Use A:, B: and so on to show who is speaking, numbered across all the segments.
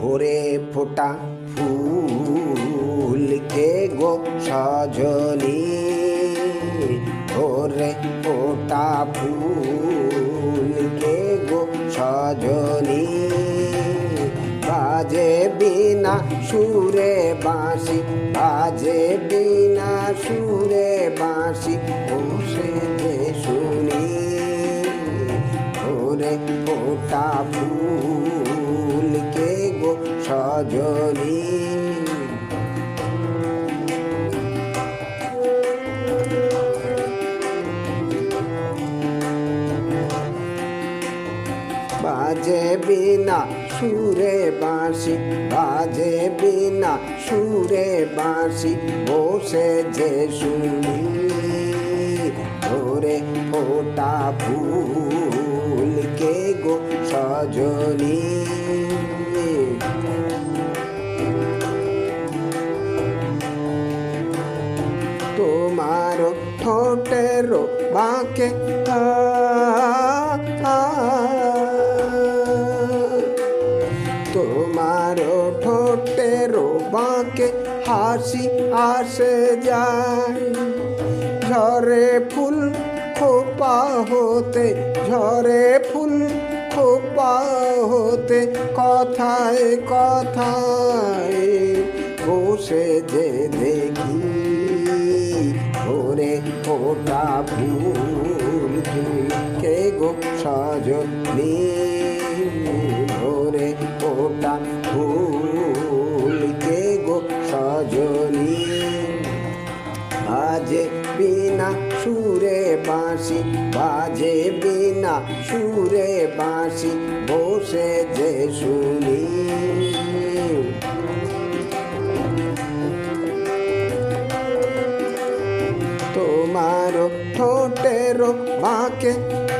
A: ভোরে ফোটা ফুল কে গো সজনী? ভোরে ফোটা ফুল কে গো সজনী? বাজে বিনা সুরে বাঁশি, বাজে বিনা সুরে বাঁশি, বসে শুনি। ওরে ফোটা ফুল বাজে বিনা সুরে বাঁশি বাজে বিনা সুরে বাঁশি বসে যে শুনি ওরে ফোটা ফুল কে গো সজনী? তোমার ঠোঁটের বাঁকে আ, ঠোঁটের বাঁকে হাসি আসে যায়। ঝরে ফুল খোপা হতে, ঝরে ফুল খোপা হতে কথায় কথায় বসে যে দেখি ওরে ফোটা ফুল। কে গো সজনী? ওরে ফোটা ফুল কে গো সজনী? বাজে বিনা সুরে বাঁশি, বাজে বিনা সুরে বাঁশি, বসে যে শুনি। তোমার ঠোঁটের আ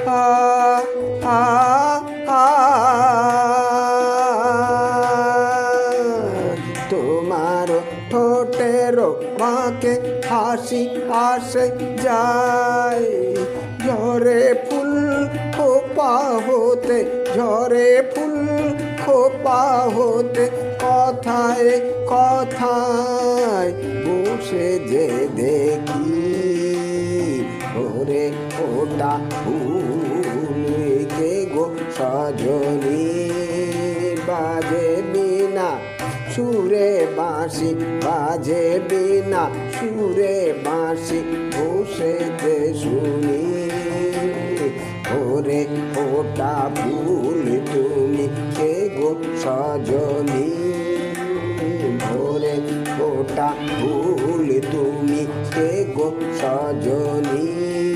A: আ আ বাঁকে হাসি আসে যায়। ঝরে ফুল খোপা হতে, ঝরে ফুল খোপা হতে, কথায় কথায় বসে যে দেখি ওরে ওটা ফুল কে গো সজনী। বাজে বিনা সুরে বাঁশি বাজে বিনা, সুরে বাঁশি বসে যে শুনি। ওরে ওটা ফুল তুমি, কে গো সজনী? ভোরে ওটা ফুল তুমি, কে গো সজনী?